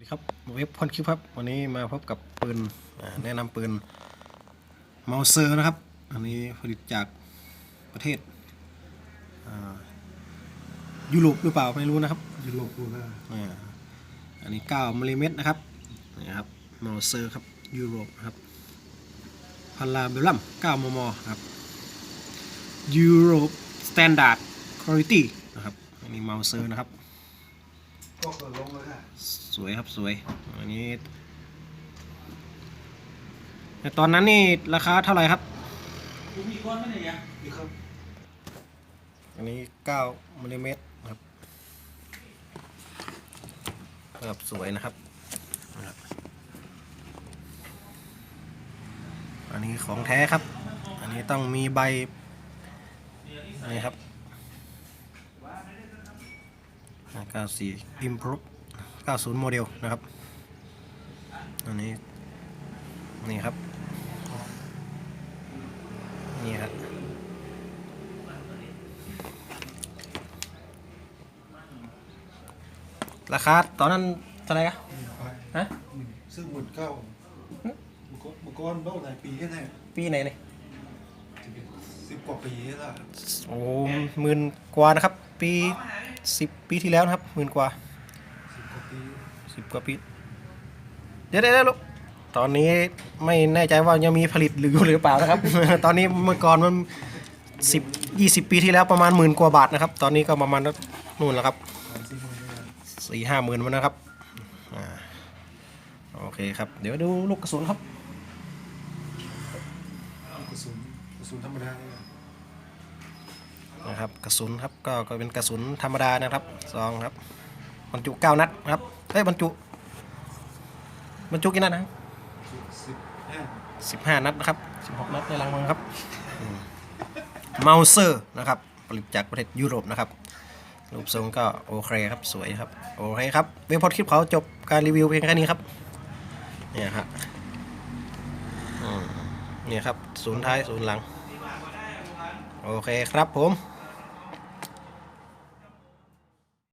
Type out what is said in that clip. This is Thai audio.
สวัสดีครับเว็บพอนคลิปครับวันนี้มาพบกับปืนอ่าแนะนำปืนเมาเซอร์นะครับ อันนี้ผลิตจากประเทศอ่ายุโรปหรือเปล่าไม่รู้นะครับยุโรปพูดว่าอ่าอันนี้9มิลลิเมตรนะครับนี่ครับเมาเซอร์ครับยุโรปนะครับพันลาเบลลัม9มมครับยุโรปสแตนดาร์ดคุณภาพนะครับอันนี้เมาเซอร์นะครับ ก็เกิดลงเลยค่ะสวยครับสวย อันนี้แต่ตอนนั้นนี่ราคาเท่าไหร่ครับอีกครับ อันนี้9มิลลิเมตรครับครับสวยนะครับนะครับ อันนี้ของแท้ครับ อันนี้ต้องมีใบนี่ครับ 94 Improve 90โมเดลนะครับอันนี้ นี่ครับ นี่ครับราคาตอนนั้นเท่าไหร่อะฮะซึ่งหมื่นเก้าบุกบุกก้อนเบ้าหลายปีแค่ไหนปีไหนเนี่ยสิบกว่าปีแล้วโอ้หมื่นกว่านะครับ ปี สิบปีที่แล้วนะครับหมื่นกว่าสิบกว่าปีสิบกว่าปีเดี๋ยวเดี๋ยวเดี๋ยวลูกตอนนี้ไม่แน่ใจว่ายังมีผลิตหรืออยู่หรือเปล่านะครับ ตอนนี้เมื่อก่อนมันสิบยี่สิบปีที่แล้วประมาณหมื่นกว่าบาทนะครับ ตอนนี้ก็ประมาณนู่นแล้วครับสามสี่หมื่นเลยนะสี่ห้าหมื่นมันนะครับอ่าโอเคครับ เดี๋ยวดูลูกกระสุนครับกระสุนกระสุนธรรมดาเลย นะครับกระสุนครับก็ก็เป็นกระสุนธรรมดานะครับซองครับบรรจุเก้านัดครับเอ้ยบรรจุบรรจุกี่นัดนะสิบห้านัดนะครับสิบหกนัดในรังมังครับเมาเซอร์นะครับผลิตจากประเทศยุโรปนะครับรูปทรงก็โอเคครับสวยครับโอเคครับเว็บพอดคลิปเขาจบการรีวิวเพียงแค่นี้ครับเนี่ยครับเนี่ยครับศูนย์ท้ายศูนย์หลัง โอเคครับผม